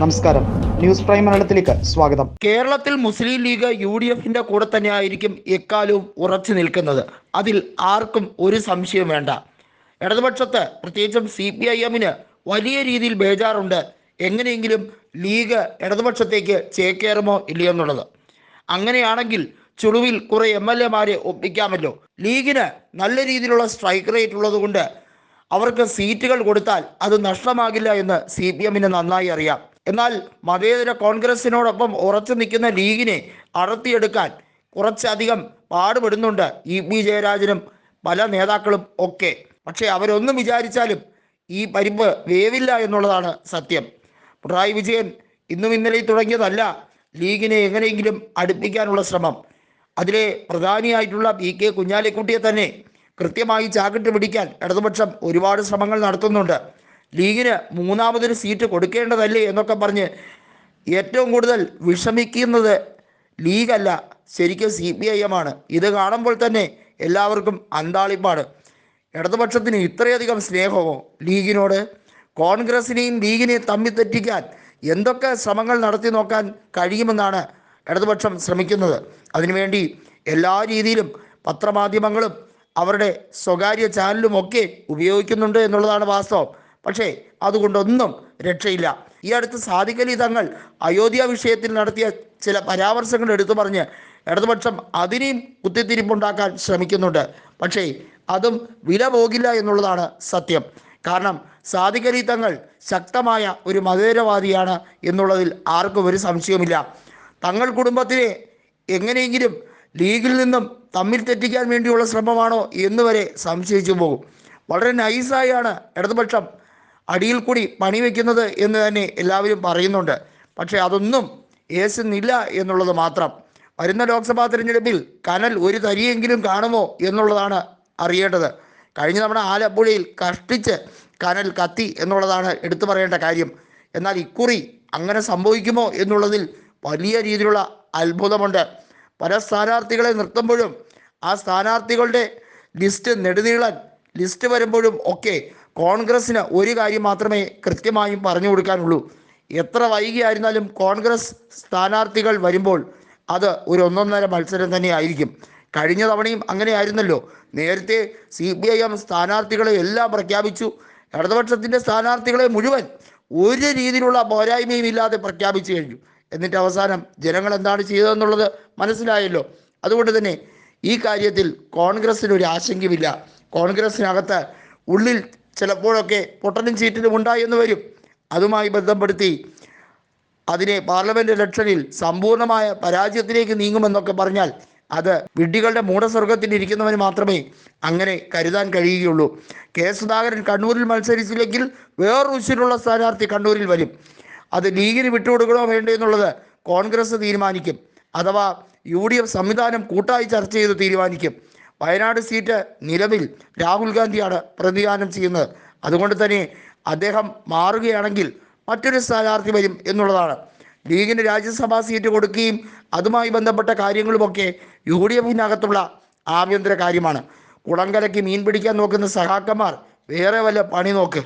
നമസ്കാരം. News prime മലയാളത്തിലേക്ക് സ്വാഗതം. കേരളത്തിൽ മുസ്ലിം ലീഗ് യു ഡി എഫിന്റെ കൂടെ തന്നെയായിരിക്കും എക്കാലവും ഉറച്ചു നിൽക്കുന്നത്. അതിൽ ആർക്കും ഒരു സംശയം വേണ്ട. ഇടതുപക്ഷത്ത് പ്രത്യേകിച്ചും സി പി ഐ എമ്മിന് വലിയ രീതിയിൽ ബേജാറുണ്ട്. എങ്ങനെയെങ്കിലും ലീഗ് ഇടതുപക്ഷത്തേക്ക് ചേക്കേറുമോ ഇല്ലയോ എന്നുള്ളത്. അങ്ങനെയാണെങ്കിൽ ചുളുവിൽ കുറെ എം എൽ എമാരെ ഒപ്പിക്കാമല്ലോ. ലീഗിന് നല്ല രീതിയിലുള്ള സ്ട്രൈക്ക് റേറ്റ് ഉള്ളതുകൊണ്ട് അവർക്ക് സീറ്റുകൾ കൊടുത്താൽ അത് നഷ്ടമാകില്ല എന്ന് സി പി എമ്മിന് നന്നായി അറിയാം. എന്നാൽ മതേതര കോൺഗ്രസിനോടൊപ്പം ഉറച്ചു നിൽക്കുന്ന ലീഗിനെ അടർത്തിയെടുക്കാൻ കുറച്ചധികം പാടുപെടുന്നുണ്ട് ഇ പി ജയരാജനും പല നേതാക്കളും ഒക്കെ. പക്ഷേ അവരൊന്നും വിചാരിച്ചാലും ഈ പരിപ്പ് വേവില്ല എന്നുള്ളതാണ് സത്യം. പിണറായി വിജയൻ ഇന്നും ഇന്നലെയും തുടങ്ങിയതല്ല ലീഗിനെ എങ്ങനെയെങ്കിലും അടുപ്പിക്കാനുള്ള ശ്രമം. അതിലെ പ്രധാനിയായിട്ടുള്ള പി കെ കുഞ്ഞാലിക്കുട്ടിയെ തന്നെ കൃത്യമായി ചാക്കിട്ട് പിടിക്കാൻ ഇടതുപക്ഷം ഒരുപാട് ശ്രമങ്ങൾ നടത്തുന്നുണ്ട്. ലീഗിന് മൂന്നാമതൊരു സീറ്റ് കൊടുക്കേണ്ടതല്ലേ എന്നൊക്കെ പറഞ്ഞ് ഏറ്റവും കൂടുതൽ വിഷമിക്കുന്നത് ലീഗല്ല. ശരിക്കും സി പി ഐ എം ആണ്. ഇത് കാണുമ്പോൾ തന്നെ എല്ലാവർക്കും അന്താളിപ്പാണ്. ഇടതുപക്ഷത്തിന് ഇത്രയധികം സ്നേഹമോ ലീഗിനോട്? കോൺഗ്രസിനെയും ലീഗിനെയും തമ്മിൽ തെറ്റിക്കാൻ എന്തൊക്കെ ശ്രമങ്ങൾ നടത്തി നോക്കാൻ കഴിയുമെന്നാണ് ഇടതുപക്ഷം ശ്രമിക്കുന്നത്. അതിനുവേണ്ടി എല്ലാ രീതിയിലും പത്രമാധ്യമങ്ങളും അവരുടെ സ്വകാര്യ ചാനലുമൊക്കെ ഉപയോഗിക്കുന്നുണ്ട് എന്നുള്ളതാണ് വാസ്തവം. പക്ഷേ അതുകൊണ്ടൊന്നും രക്ഷയില്ല. ഈ അടുത്ത് സാധിക്കലി തങ്ങൾ അയോധ്യ വിഷയത്തിൽ നടത്തിയ ചില പരാമർശങ്ങൾ എടുത്തു പറഞ്ഞ് ഇടതുപക്ഷം അതിനെയും കുത്തിത്തിരിപ്പുണ്ടാക്കാൻ ശ്രമിക്കുന്നുണ്ട്. പക്ഷേ അതും വില പോകില്ല എന്നുള്ളതാണ് സത്യം. കാരണം സാധിക്കലി തങ്ങൾ ശക്തമായ ഒരു മതേതരവാദിയാണ് എന്നുള്ളതിൽ ആർക്കും ഒരു സംശയവുമില്ല. തങ്ങൾ കുടുംബത്തിനെ എങ്ങനെയെങ്കിലും ലീഗിൽ നിന്നും തമ്മിൽ തെറ്റിക്കാൻ വേണ്ടിയുള്ള ശ്രമമാണോ എന്ന് വരെ സംശയിച്ചു പോകും. വളരെ നൈസായാണ് ഇടതുപക്ഷം അടിയിൽ കൂടി പണി വയ്ക്കുന്നത് എന്ന് തന്നെ എല്ലാവരും പറയുന്നുണ്ട്. പക്ഷേ അതൊന്നും ഏസുന്നില്ല എന്നുള്ളത് മാത്രം. വരുന്ന ലോക്സഭാ തിരഞ്ഞെടുപ്പിൽ കനൽ ഒരു തരിയെങ്കിലും കാണുമോ എന്നുള്ളതാണ് അറിയേണ്ടത്. കഴിഞ്ഞ തവണ ആലപ്പുഴയിൽ കഷ്ടിച്ച് കനൽ കത്തി എന്നുള്ളതാണ് എടുത്തു പറയേണ്ട കാര്യം. എന്നാൽ ഇക്കുറി അങ്ങനെ സംഭവിക്കുമോ എന്നുള്ളതിൽ വലിയ രീതിയിലുള്ള അത്ഭുതമുണ്ട്. പല സ്ഥാനാർത്ഥികളെ നിർത്തുമ്പോഴും ആ സ്ഥാനാർത്ഥികളുടെ ലിസ്റ്റ് നെടുനീളൻ ലിസ്റ്റ് വരുമ്പോഴും ഒക്കെ കോൺഗ്രസ്സിന് ഒരു കാര്യം മാത്രമേ കൃത്യമായും പറഞ്ഞു കൊടുക്കാനുള്ളൂ. എത്ര വൈകിയായിരുന്നാലും കോൺഗ്രസ് സ്ഥാനാർത്ഥികൾ വരുമ്പോൾ അത് ഒരു ഒന്നൊന്നര മത്സരം തന്നെ ആയിരിക്കും. കഴിഞ്ഞ തവണയും അങ്ങനെയായിരുന്നല്ലോ. നേരത്തെ സി പി ഐ എം സ്ഥാനാർത്ഥികളെ എല്ലാം പ്രഖ്യാപിച്ചു. ഇടതുപക്ഷത്തിന്റെ സ്ഥാനാർത്ഥികളെ മുഴുവൻ ഒരു രീതിയിലുള്ള പോരായ്മയും ഇല്ലാതെ പ്രഖ്യാപിച്ചു കഴിഞ്ഞു. എന്നിട്ട് അവസാനം ജനങ്ങൾ എന്താണ് ചെയ്തതെന്നുള്ളത് മനസ്സിലായല്ലോ. അതുകൊണ്ട് തന്നെ ഈ കാര്യത്തിൽ കോൺഗ്രസ്സിന് ഒരു ആശങ്കയുമില്ല. കോൺഗ്രസ്സിനകത്ത് ഉള്ളിൽ ചിലപ്പോഴൊക്കെ പൊട്ടനും ചീറ്റിനും ഉണ്ടായി എന്ന് വരും. അതുമായി ബന്ധപ്പെടുത്തി അതിനെ പാർലമെന്റ് ഇലക്ഷനിൽ സമ്പൂർണമായ പരാജയത്തിലേക്ക് നീങ്ങുമെന്നൊക്കെ പറഞ്ഞാൽ അത് വിഡ്ഢികളുടെ മൂടസ്വർഗത്തിൽ ഇരിക്കുന്നവന് മാത്രമേ അങ്ങനെ കരുതാൻ കഴിയുകയുള്ളൂ. കെ. സുധാകരൻ കണ്ണൂരിൽ മത്സരിച്ചില്ലെങ്കിൽ വേറൊരു ഉശിരുള്ള സ്ഥാനാർത്ഥി കണ്ണൂരിൽ വരും. അത് ലീഗിന് വിട്ടുകൊടുക്കണോ വേണ്ടോ എന്നുള്ളത് കോൺഗ്രസ് തീരുമാനിക്കും. അഥവാ യു ഡി എഫ് സംവിധാനം കൂട്ടായി ചർച്ച ചെയ്ത് തീരുമാനിക്കും. വയനാട് സീറ്റ് നിലവിൽ രാഹുൽ ഗാന്ധിയാണ് പ്രതിദാനം ചെയ്യുന്നത്. അതുകൊണ്ട് തന്നെ അദ്ദേഹം മാറുകയാണെങ്കിൽ മറ്റൊരു സ്ഥാനാർത്ഥി വരും എന്നുള്ളതാണ്. ലീഗിന് രാജ്യസഭാ സീറ്റ് കൊടുക്കുകയും അതുമായി ബന്ധപ്പെട്ട കാര്യങ്ങളുമൊക്കെ യു ഡി എഫിനകത്തുള്ള ആഭ്യന്തര കാര്യമാണ്. കുളങ്കലയ്ക്ക് മീൻ പിടിക്കാൻ നോക്കുന്ന സഹാക്കന്മാർ വേറെ വല്ല പണി നോക്ക്.